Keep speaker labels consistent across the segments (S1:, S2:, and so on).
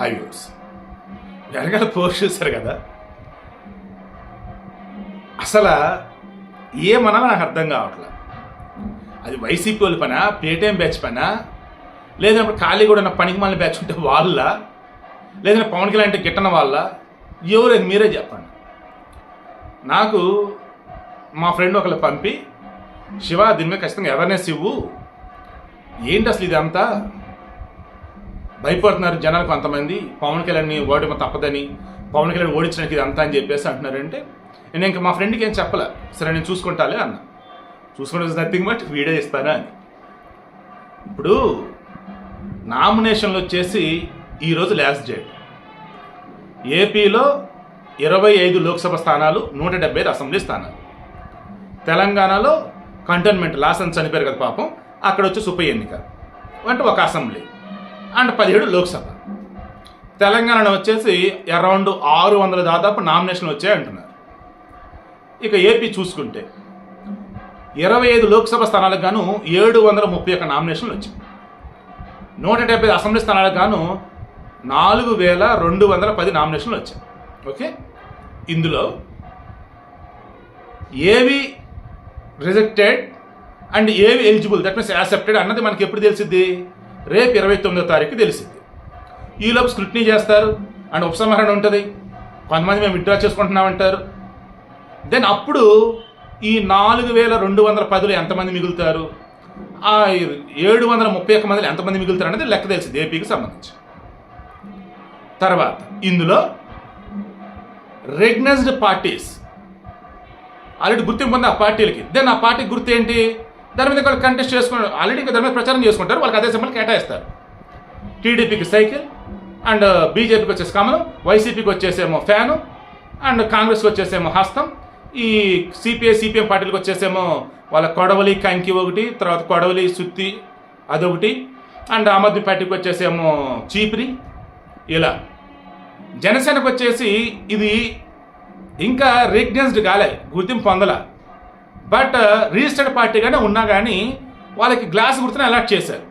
S1: Highways. వెనకాల post చూశారు కదా? అసలు ఏమన్నా నాకు అర్థం కావట్లే? అది వైసీపీ వాళ్ళ పనా పేటీఎం బ్యాచ్ పనా? లేదంటే ఖాళీ కూడా నా పనికి మళ్ళీ బ్యాచ్ ఉంటే వాళ్ళ? లేదంటే పవన్ కళ్యాణ్ అంటే గిట్టన వాళ్ళ? ఎవరు మీరే చెప్పండి. నాకు మా ఫ్రెండ్ ఒకళ్ళు పంపి శివ దీని మీద ఖచ్చితంగా అవేర్నెస్ ఇవ్వు. ఏంటి అసలు ఇదంతా? భయపడుతున్నారు జనాలు కొంతమంది. పవన్ కళ్యాణ్ని ఓడమ తప్పదని పవన్ కళ్యాణ్ ఓడించడానికి ఇది అంతా అని చెప్పేసి అంటున్నారంటే నేను ఇంకా మా ఫ్రెండ్కి ఏం చెప్పలే. సరే నేను చూసుకుంటాలే అన్న. చూసుకుంటే నథింగ్ బట్ వీడియో ఇస్తానా అని. ఇప్పుడు నామినేషన్లు వచ్చేసి ఈరోజు లాస్ట్ డేట్ ఏపీలో ఇరవై ఐదు లోక్సభ స్థానాలు నూట డెబ్బై ఐదు అసెంబ్లీ స్థానాలు. తెలంగాణలో కంటోన్మెంట్ లాసన్ చనిపోయారు కదా పాపం అక్కడ వచ్చి ఉప ఎన్నిక. అంటే ఒక అసెంబ్లీ. అండ్ పదిహేడు లోక్సభ. తెలంగాణలో వచ్చేసి అరౌండ్ ఆరు వందల దాదాపు నామినేషన్లు వచ్చాయి అంటున్నారు. ఇక ఏపీ చూసుకుంటే ఇరవై ఐదు లోక్సభ స్థానాలకు గాను ఏడు వందల ముప్పై ఒక్క నామినేషన్లు వచ్చాయి. నూట డెబ్బై అసెంబ్లీ స్థానాలకు గాను నాలుగు వేల రెండు వందల పది నామినేషన్లు వచ్చాయి. ఓకే? ఇందులో ఏవి రిజెక్టెడ్ అండ్ ఏవి ఎలిజిబుల్? దట్ మీన్స్ యాక్సెప్టెడ్ అన్నది మనకి ఎప్పుడు తెలిసిద్ది? రేపు ఇరవై తొమ్మిదో తారీఖు తెలిసింది. ఈలోపు స్క్రూటినీ చేస్తారు. అండ్ ఉపసంహరణ ఉంటుంది. కొంతమంది మేము విత్డ్రా చేసుకుంటున్నామంటారు. దెన్ అప్పుడు ఈ నాలుగు వేల రెండు వందల పదులు ఎంతమంది మిగులుతారు? ఆ ఏడు వందల ముప్పై ఒక్క మందిలో ఎంతమంది మిగులుతారు అనేది లెక్క తెలిసింది ఏపీకి సంబంధించి. తర్వాత ఇందులో రెగ్నైజ్డ్ పార్టీస్. ఆల్రెడీ గుర్తింపు ఉంది ఆ పార్టీలకి. దెన్ ఆ పార్టీ గుర్తు ఏంటి? దాని మీద వాళ్ళు కంటెస్ట్ చేసుకుని ఆల్రెడీ దాని మీద ప్రచారం చేసుకుంటారు వాళ్ళకి అదే సింబల్ కేటాయిస్తారు. టీడీపీకి సైకిల్ అండ్ uh, బీజేపీకి వచ్చేసి కమలం వైసీపీకి వచ్చేసేమో ఫ్యాను అండ్ కాంగ్రెస్కి వచ్చేసేమో హస్తం. ఈ సిపిఐ సిపిఎం పార్టీలకు వచ్చేసేమో వాళ్ళ కొడవలి కంకి ఒకటి తర్వాత కొడవలి సుత్తి అదొకటి అండ్ ఆమ్ ఆద్మీ పార్టీకి వచ్చేసేమో చీపిరి ఇలా. జనసేనకు వచ్చేసి ఇది ఇంకా రికగ్నైజ్డ్ కాలే గుర్తింపు పొందలే. బట్ uh, రిజిస్టర్డ్ పార్టీగానే ఉన్నా కానీ వాళ్ళకి గ్లాస్ గుర్తుని అలాట్ చేశారు.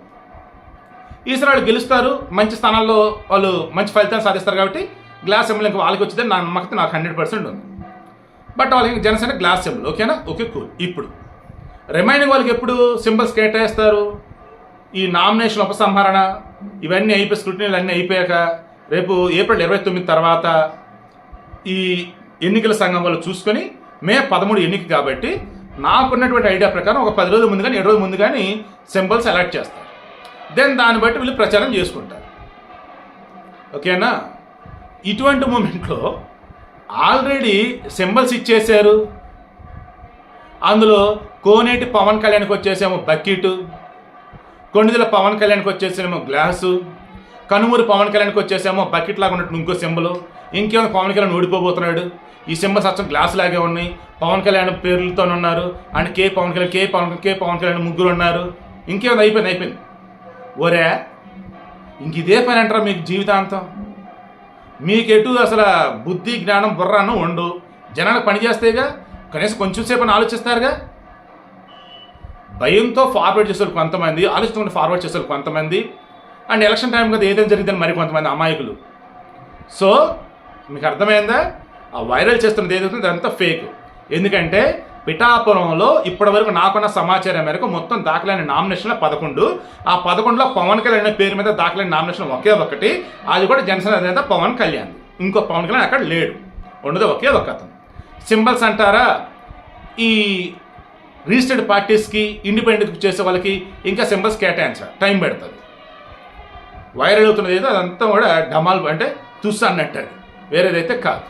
S1: ఈసారి వాళ్ళు గెలుస్తారు మంచి స్థానాల్లో వాళ్ళు మంచి ఫలితాలు సాధిస్తారు కాబట్టి గ్లాస్ ఎంబుల్ ఇంకా వాళ్ళకి వచ్చిందని నా నమ్మకం నాకు హండ్రెడ్ పర్సెంట్ ఉంది. బట్ వాళ్ళకి జనసేన గ్లాస్ సింబల్ ఓకేనా ఓకే కూల్ ఇప్పుడు రిమైనింగ్ వాళ్ళకి ఎప్పుడు సింబల్స్ కేటాయిస్తారు? ఈ నామినేషన్ ఉపసంహరణ ఇవన్నీ అయిపోయి స్క్రూటినీలు అన్నీ అయిపోయాక రేపు ఏప్రిల్ ఇరవై తొమ్మిది తర్వాత ఈ ఎన్నికల సంఘం వాళ్ళు చూసుకొని మే పదమూడు ఎన్నిక కాబట్టి నాకున్నటువంటి ఐడియా ప్రకారం ఒక పది రోజుల ముందు కానీ ఏడు రోజుల ముందు కానీ సింబల్స్ అలర్ట్ చేస్తారు. దెన్ దాన్ని బట్టి వీళ్ళు ప్రచారం చేసుకుంటారు. ఓకేనా ఇటువంటి మూమెంట్లో ఆల్రెడీ సింబల్స్ ఇచ్చేశారు. అందులో కోనేటి పవన్ కళ్యాణ్కి వచ్చేసేమో బకెట్. కొండిదల పవన్ కళ్యాణ్కి వచ్చేసేమో గ్లాసు. కనుమూరు పవన్ కళ్యాణ్కి వచ్చేసేమో బకెట్ లాగా ఉన్నట్టు ఇంకో సింబల్. ఇంకేమైనా పవన్ కళ్యాణ్ ఓడిపోబోతున్నాడు ఈ సింబల్స్ అచ్చం గ్లాస్ లాగే ఉన్నాయి. పవన్ కళ్యాణ్ పేర్లతో ఉన్నారు. And K Pawan Kalyan K Pawan K Pawan Kalyan ముగ్గురు ఉన్నారు. ఇంకేమైనా అయిపోయింది అయిపోయింది. ఒరే ఇంక ఇదే పని అంటారా మీకు జీవితాంతం? మీకెటు అసలు బుద్ధి జ్ఞానం బుర్రాను ఉండు. జనాలకు పని చేస్తేగా కనీసం కొంచెం సేపు అని ఆలోచిస్తారుగా? భయంతో ఫార్వర్డ్ చేస్తారు కొంతమంది ఆలోచించకుండా ఫార్వర్డ్ చేస్తారు కొంతమంది. అండ్ ఎలక్షన్ టైం కదా ఏదైనా జరిగిందని మరి కొంతమంది అమాయకులు. సో మీకు అర్థమైందా? ఆ వైరల్ చేస్తున్నది ఏదైతే అదంతా ఫేక్ ఎందుకంటే పిఠాపురంలో ఇప్పటివరకు నాకున్న సమాచారం మేరకు మొత్తం దాఖలైన నామినేషన్లు పదకొండు. ఆ పదకొండులో పవన్ కళ్యాణ్ అనే పేరు మీద దాఖలైన నామినేషన్ ఒకే ఒకటి. అది కూడా జనసేన అధినేత పవన్ కళ్యాణ్. ఇంకో పవన్ కళ్యాణ్ అక్కడ లేడు. ఉండదు ఒకే ఒక అతను. సింబల్స్ అంటారా? ఈ రిజిస్టర్డ్ పార్టీస్కి ఇండిపెండెంట్ చేసే వాళ్ళకి ఇంకా సింబల్స్ కేటాయించాలి. టైం పెడుతుంది. వైరల్ అవుతున్నది ఏదో అదంతా కూడా డమాల్ అంటే తుస్ అన్నట్టు అది. వేరేదైతే కాదు.